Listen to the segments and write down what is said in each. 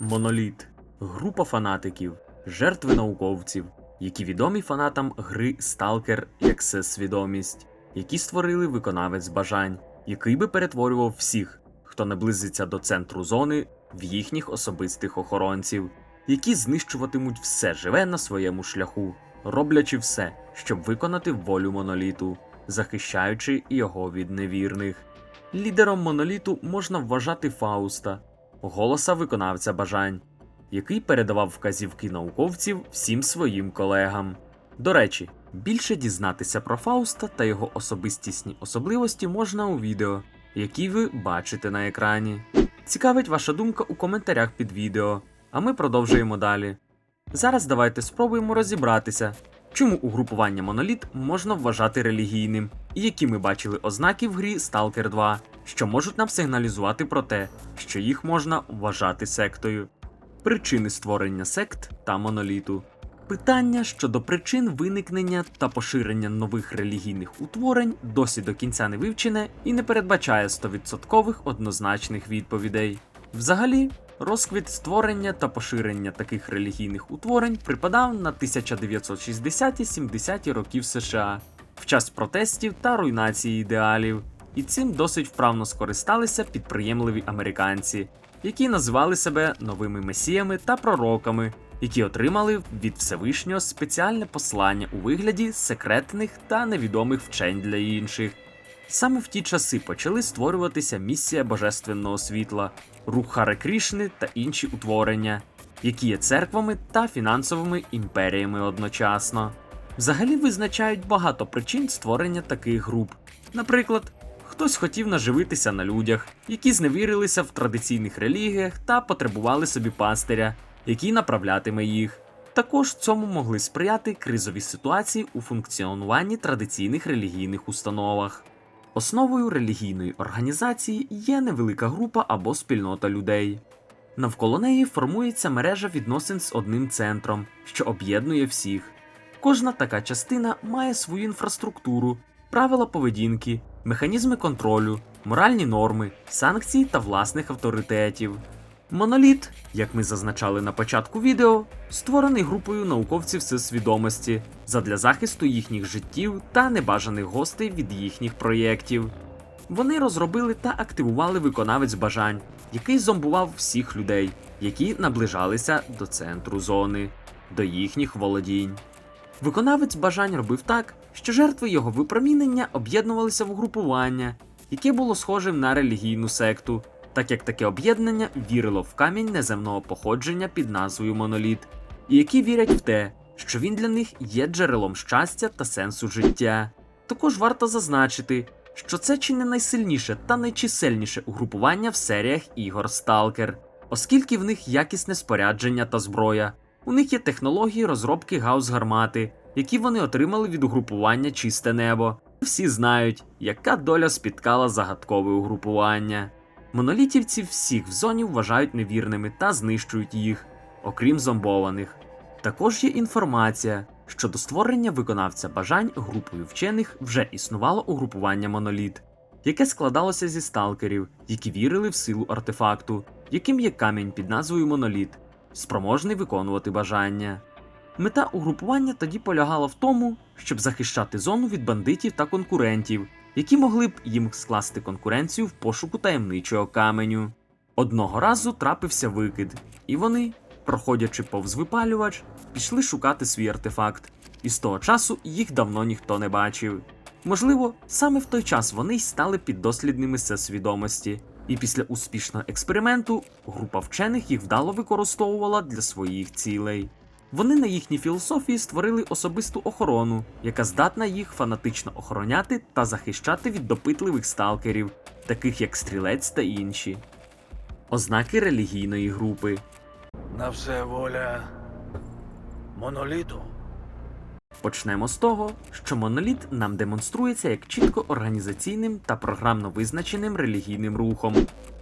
Моноліт група фанатиків, жертви науковців, які відомі фанатам гри Сталкер як свідомість, які створили виконавець бажань, який би перетворював всіх, хто наблизиться до центру зони, в їхніх особистих охоронців, які знищуватимуть все живе на своєму шляху, роблячи все, щоб виконати волю моноліту, захищаючи його від невірних. Лідером моноліту можна вважати Фауста, голоса виконавця бажань, який передавав вказівки науковців всім своїм колегам. До речі, більше дізнатися про Фауста та його особистісні особливості можна у відео, які ви бачите на екрані. Цікавить ваша думка у коментарях під відео, а ми продовжуємо далі. Зараз давайте спробуємо розібратися, чому угрупування моноліт можна вважати релігійним, і які ми бачили ознаки в грі Stalker 2, що можуть нам сигналізувати про те, що їх можна вважати сектою. Причини створення сект та моноліту. Питання щодо причин виникнення та поширення нових релігійних утворень досі до кінця не вивчене і не передбачає 100% однозначних відповідей. Взагалі, розквіт створення та поширення таких релігійних утворень припадав на 1960-70-ті років США в час протестів та руйнації ідеалів, і цим досить вправно скористалися підприємливі американці, які називали себе новими месіями та пророками, які отримали від Всевишнього спеціальне послання у вигляді секретних та невідомих вчень для інших. Саме в ті часи почали створюватися місія Божественного світла, рух Харе Крішни та інші утворення, які є церквами та фінансовими імперіями одночасно. Взагалі визначають багато причин створення таких груп. Наприклад, хтось хотів наживитися на людях, які зневірилися в традиційних релігіях та потребували собі пастиря, який направлятиме їх. Також цьому могли сприяти кризові ситуації у функціонуванні традиційних релігійних установах. Основою релігійної організації є невелика група або спільнота людей. Навколо неї формується мережа відносин з одним центром, що об'єднує всіх. Кожна така частина має свою інфраструктуру, правила поведінки, механізми контролю, моральні норми, санкції та власних авторитетів. Моноліт, як ми зазначали на початку відео, створений групою науковців всесвідомості задля захисту їхніх життів та небажаних гостей від їхніх проєктів. Вони розробили та активували виконавець бажань, який зомбував всіх людей, які наближалися до центру зони, до їхніх володінь. Виконавець бажань робив так, що жертви його випромінення об'єднувалися в угрупування, яке було схожим на релігійну секту, так як таке об'єднання вірило в камінь неземного походження під назвою Моноліт, і які вірять в те, що він для них є джерелом щастя та сенсу життя. Також варто зазначити, що це чи не найсильніше та найчисельніше угрупування в серіях ігор Сталкер, оскільки в них якісне спорядження та зброя. У них є технології розробки гаус-гармати, які вони отримали від угрупування Чисте небо. Всі знають, яка доля спіткала загадкове угрупування. Монолітівців всіх в зоні вважають невірними та знищують їх, окрім зомбованих. Також є інформація, що до створення виконавця бажань групою вчених вже існувало угрупування моноліт, яке складалося зі сталкерів, які вірили в силу артефакту, яким є камінь під назвою Моноліт, спроможний виконувати бажання. Мета угрупування тоді полягала в тому, щоб захищати зону від бандитів та конкурентів, які могли б їм скласти конкуренцію в пошуку таємничого каменю. Одного разу трапився викид, і вони, проходячи повз випалювач, пішли шукати свій артефакт, і з того часу їх давно ніхто не бачив. Можливо, саме в той час вони й стали піддослідними всесвідомості, і після успішного експерименту група вчених їх вдало використовувала для своїх цілей. Вони на їхній філософії створили особисту охорону, яка здатна їх фанатично охороняти та захищати від допитливих сталкерів, таких як стрілець та інші. Ознаки релігійної групи. На все воля моноліту. Почнемо з того, що моноліт нам демонструється як чітко організаційним та програмно визначеним релігійним рухом,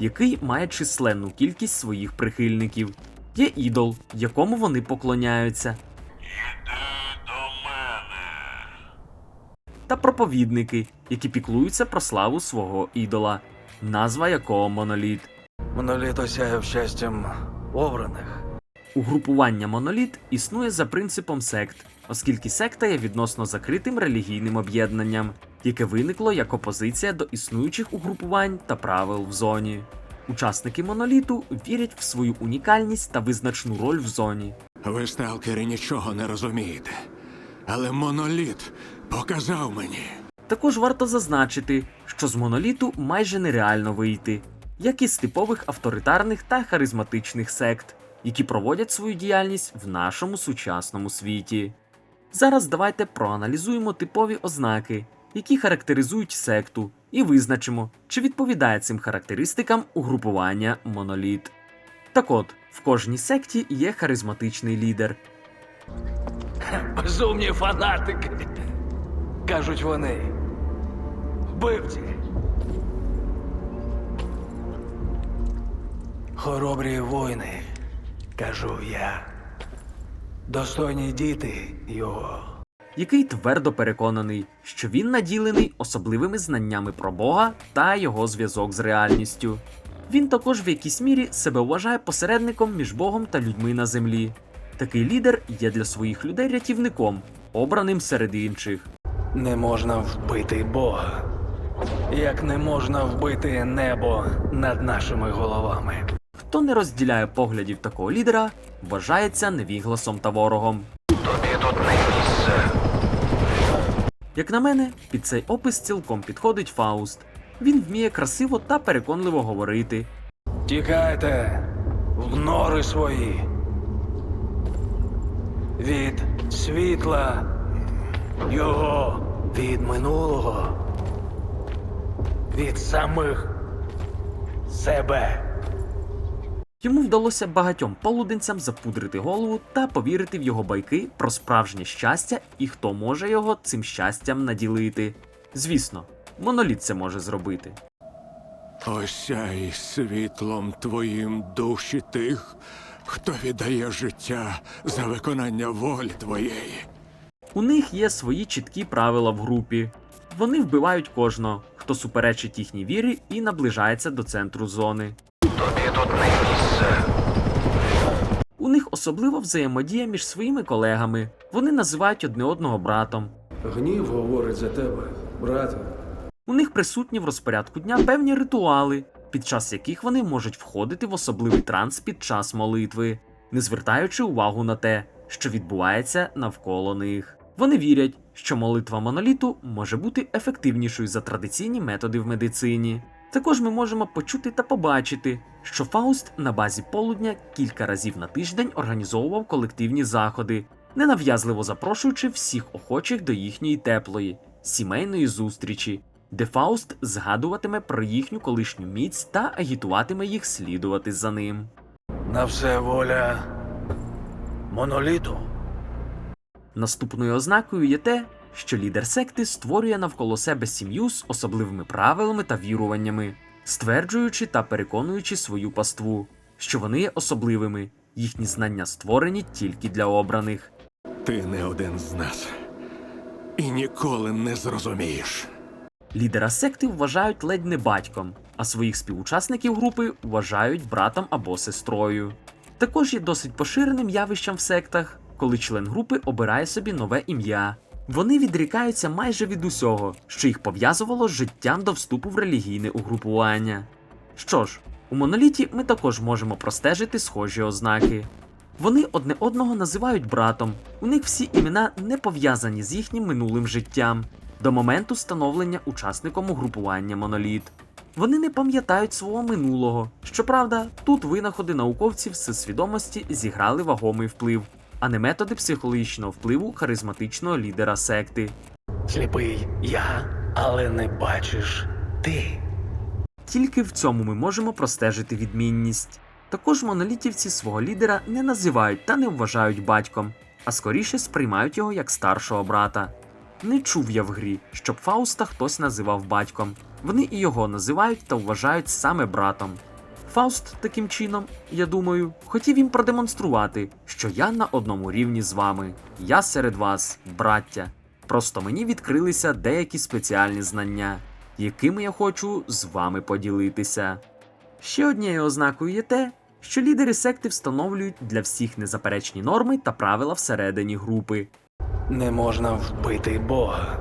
який має численну кількість своїх прихильників. Є ідол, якому вони поклоняються, Іди до мене. та проповідники, які піклуються про славу свого ідола, назва якого моноліт. Моноліт осяяв щастям обраних. Угрупування моноліт існує за принципом сект, оскільки секта є відносно закритим релігійним об'єднанням, яке виникло як опозиція до існуючих угрупувань та правил в зоні. Учасники моноліту вірять в свою унікальність та визначну роль в зоні. Ви, сталкери, нічого не розумієте. Але моноліт показав мені. Також варто зазначити, що з моноліту майже нереально вийти, як і з типових авторитарних та харизматичних сект, які проводять свою діяльність в нашому сучасному світі. Зараз давайте проаналізуємо типові ознаки, які характеризують секту, і визначимо, чи відповідає цим характеристикам угрупування моноліт. Так от, в кожній секті є харизматичний лідер, Безумні фанатики. Кажуть вони. Вбивці. Хоробрі воїни, кажу я. Достойні діти його. Який твердо переконаний, що він наділений особливими знаннями про Бога та його зв'язок з реальністю. Він також в якійсь мірі себе вважає посередником між Богом та людьми на землі. Такий лідер є для своїх людей рятівником, обраним серед інших. Не можна вбити Бога. Як не можна вбити небо над нашими головами. Хто не розділяє поглядів такого лідера, вважається невігласом та ворогом. Тобі тут не. Як на мене, під цей опис цілком підходить Фауст. Він вміє красиво та переконливо говорити, Тікайте в нори свої. Від світла його від минулого. Від самих себе. Йому вдалося багатьом полуденцям запудрити голову та повірити в його байки про справжнє щастя і хто може його цим щастям наділити. Звісно, моноліт це може зробити. Осяй світлом твоїм душі тих, хто віддає життя за виконання волі твоєї. У них є свої чіткі правила в групі. Вони вбивають кожного, хто суперечить їхній вірі і наближається до центру зони. Тобі тут не місце. У них особлива взаємодія між своїми колегами. Вони називають одне одного братом. Гнів говорить за тебе, брате. У них присутні в розпорядку дня певні ритуали, під час яких вони можуть входити в особливий транс під час молитви, не звертаючи увагу на те, що відбувається навколо них. Вони вірять, що молитва моноліту може бути ефективнішою за традиційні методи в медицині. Також ми можемо почути та побачити, що Фауст на базі полудня кілька разів на тиждень організовував колективні заходи, ненав'язливо запрошуючи всіх охочих до їхньої теплої, сімейної зустрічі, де Фауст згадуватиме про їхню колишню міць та агітуватиме їх слідувати за ним. На все воля моноліту. Наступною ознакою є те, що лідер секти створює навколо себе сім'ю з особливими правилами та віруваннями, стверджуючи та переконуючи свою паству, що вони є особливими, їхні знання створені тільки для обраних. Ти не один з нас. І ніколи не зрозумієш. Лідера секти вважають ледь не батьком, а своїх співучасників групи вважають братом або сестрою. Також є досить поширеним явищем в сектах, коли член групи обирає собі нове ім'я. Вони відрікаються майже від усього, що їх пов'язувало з життям до вступу в релігійне угрупування. Що ж, у моноліті ми також можемо простежити схожі ознаки. Вони одне одного називають братом, у них всі імена не пов'язані з їхнім минулим життям до моменту становлення учасником угрупування моноліт. Вони не пам'ятають свого минулого. Щоправда, тут винаходи науковців всесвідомості зіграли вагомий вплив, а не методи психологічного впливу харизматичного лідера секти. Сліпий я, але не бачиш ти. Тільки в цьому ми можемо простежити відмінність. Також монолітівці свого лідера не називають та не вважають батьком, а скоріше сприймають його як старшого брата. Не чув я в грі, щоб Фауста хтось називав батьком. Вони і його називають та вважають саме братом. Фауст таким чином, я думаю, хотів їм продемонструвати, що я на одному рівні з вами, я серед вас, браття. Просто мені відкрилися деякі спеціальні знання, якими я хочу з вами поділитися. Ще однією ознакою є те, що лідери секти встановлюють для всіх незаперечні норми та правила всередині групи. Не можна вбити Бога.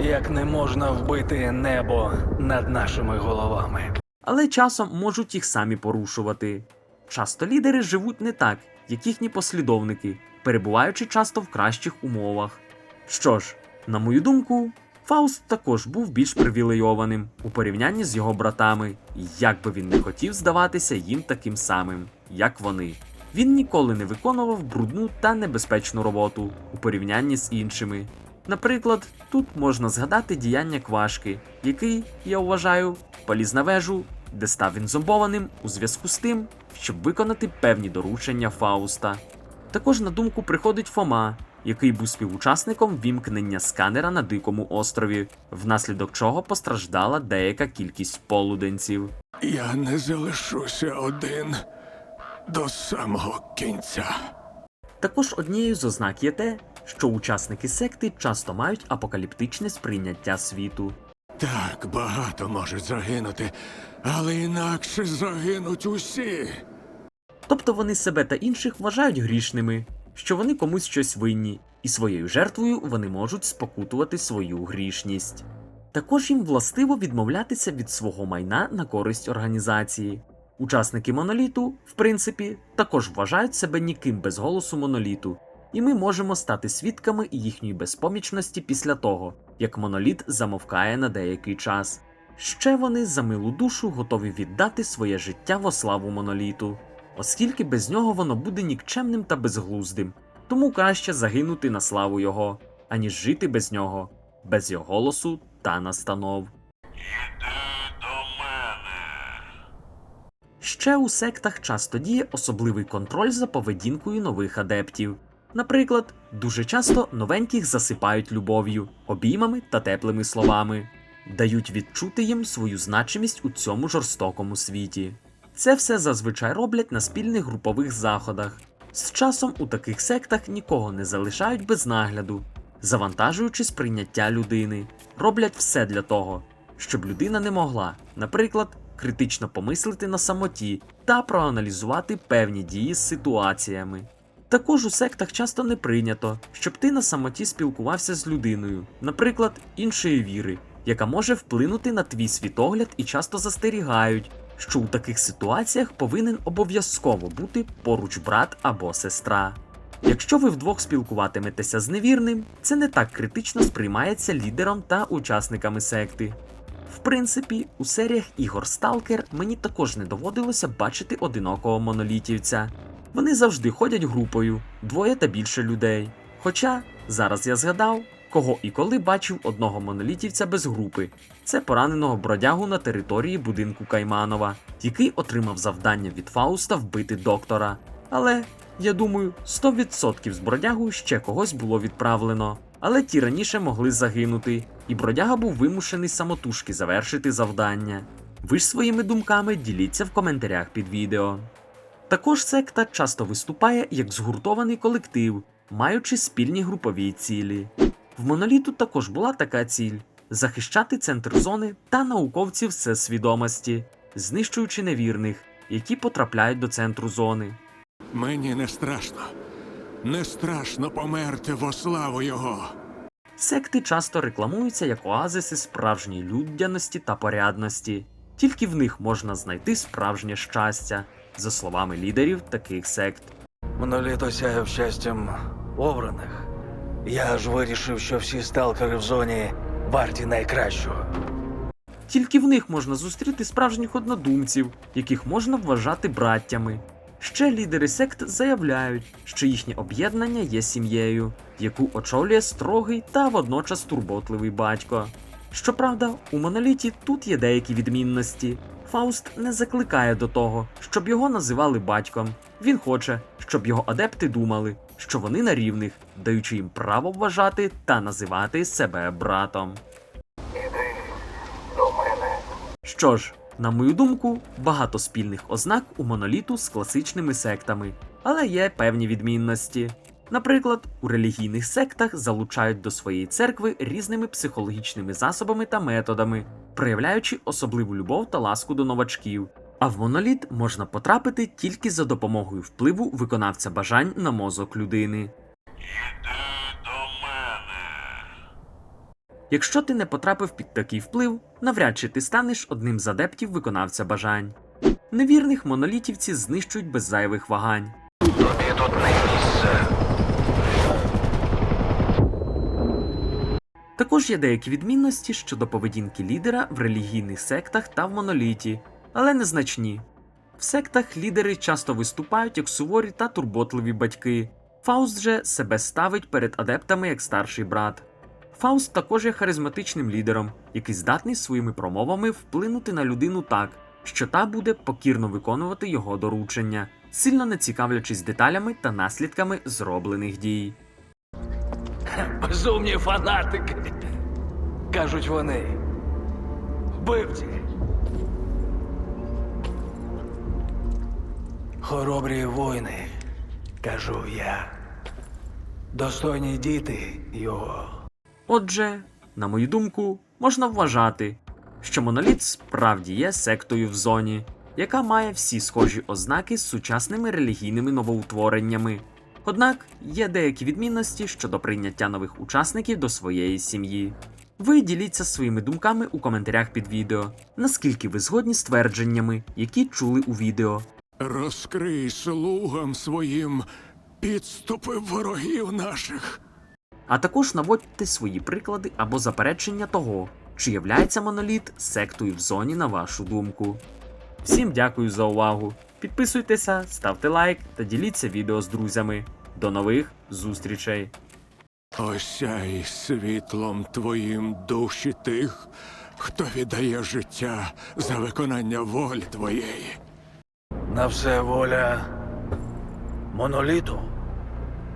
Як не можна вбити небо над нашими головами. Але часом можуть їх самі порушувати. Часто лідери живуть не так, як їхні послідовники, перебуваючи часто в кращих умовах. Що ж, на мою думку, Фауст також був більш привілейованим у порівнянні з його братами, як би він не хотів здаватися їм таким самим, як вони. Він ніколи не виконував брудну та небезпечну роботу у порівнянні з іншими. Наприклад, тут можна згадати діяння Квашки, який, я вважаю, поліз на вежу, де став він зомбованим у зв'язку з тим, щоб виконати певні доручення Фауста. Також на думку приходить Фома, який був співучасником вімкнення сканера на Дикому острові, внаслідок чого постраждала деяка кількість полуденців. Я не залишуся один до самого кінця. Також однією з ознак є те, що учасники секти часто мають апокаліптичне сприйняття світу. Так, багато можуть загинути, але інакше загинуть усі. Тобто вони себе та інших вважають грішними, що вони комусь щось винні, і своєю жертвою вони можуть спокутувати свою грішність. Також їм властиво відмовлятися від свого майна на користь організації. Учасники моноліту, в принципі, також вважають себе ніким без голосу моноліту, і ми можемо стати свідками їхньої безпомічності після того, як моноліт замовкає на деякий час. Ще вони за милу душу готові віддати своє життя во славу моноліту, оскільки без нього воно буде нікчемним та безглуздим, тому краще загинути на славу його, аніж жити без нього, без його голосу та настанов. Ще у сектах часто діє особливий контроль за поведінкою нових адептів. Наприклад, дуже часто новеньких засипають любов'ю, обіймами та теплими словами, дають відчути їм свою значимість у цьому жорстокому світі. Це все зазвичай роблять на спільних групових заходах. З часом у таких сектах нікого не залишають без нагляду, завантажуючи сприйняття людини, роблять все для того, щоб людина не могла, наприклад, критично помислити на самоті та проаналізувати певні дії з ситуаціями. Також у сектах часто не прийнято, щоб ти на самоті спілкувався з людиною, наприклад, іншої віри, яка може вплинути на твій світогляд і часто застерігають, що у таких ситуаціях повинен обов'язково бути поруч брат або сестра. Якщо ви вдвох спілкуватиметеся з невірним, це не так критично сприймається лідером та учасниками секти. В принципі, у серіях ігор Stalker мені також не доводилося бачити одинокого монолітівця. Вони завжди ходять групою, двоє та більше людей. Хоча зараз я згадав, кого і коли бачив одного монолітівця без групи. Це пораненого бродягу на території будинку Кайманова, який отримав завдання від Фауста вбити доктора. Але я думаю, 100% з бродягу ще когось було відправлено. Але ті раніше могли загинути, і бродяга був вимушений самотужки завершити завдання. Ви ж своїми думками діліться в коментарях під відео. Також секта часто виступає як згуртований колектив, маючи спільні групові цілі. В моноліту також була така ціль захищати центр зони та науковців всесвідомості, знищуючи невірних, які потрапляють до центру зони. Мені не страшно. Не страшно померти во славу його. Секти часто рекламуються як оазиси справжньої людяності та порядності. Тільки в них можна знайти справжнє щастя, за словами лідерів таких сект. Моноліт осяяв щастям обраних. Я ж вирішив, що всі сталкери в зоні варті найкращого. Тільки в них можна зустріти справжніх однодумців, яких можна вважати браттями. Ще лідери сект заявляють, що їхнє об'єднання є сім'єю, яку очолює строгий та водночас турботливий батько. Щоправда, у моноліті тут є деякі відмінності. Фауст не закликає до того, щоб його називали батьком. Він хоче, щоб його адепти думали, що вони на рівних, даючи їм право вважати та називати себе братом. Що ж, на мою думку, багато спільних ознак у моноліту з класичними сектами, але є певні відмінності. Наприклад, у релігійних сектах залучають до своєї церкви різними психологічними засобами та методами, проявляючи особливу любов та ласку до новачків, А в моноліт можна потрапити тільки за допомогою впливу виконавця бажань на мозок людини. Якщо ти не потрапив під такий вплив, навряд чи ти станеш одним з адептів виконавця бажань. Невірних монолітівці знищують без зайвих вагань. Тобі тут не місце. Також є деякі відмінності щодо поведінки лідера в релігійних сектах та в моноліті, але незначні. В сектах лідери часто виступають як суворі та турботливі батьки. Фауст же себе ставить перед адептами як старший брат. Фауст також є харизматичним лідером, який здатний своїми промовами вплинути на людину так, що та буде покірно виконувати його доручення, сильно не цікавлячись деталями та наслідками зроблених дій. Безумні фанатики. Кажуть вони. Вбивці. Хоробрі воїни, кажу я. Достойні діти його. Отже, на мою думку, можна вважати, що моноліт справді є сектою в зоні, яка має всі схожі ознаки з сучасними релігійними новоутвореннями. Однак є деякі відмінності щодо прийняття нових учасників до своєї сім'ї. Ви діліться своїми думками у коментарях під відео, наскільки ви згодні з твердженнями, які чули у відео. Розкрий слугам своїм підступи ворогів наших. А також наводьте свої приклади або заперечення того, чи являється моноліт сектою в зоні на вашу думку. Всім дякую за увагу. Підписуйтеся, ставте лайк та діліться відео з друзями. До нових зустрічей! Осяй світлом твоїм душі тих, хто віддає життя за виконання волі твоєї. На все воля моноліту.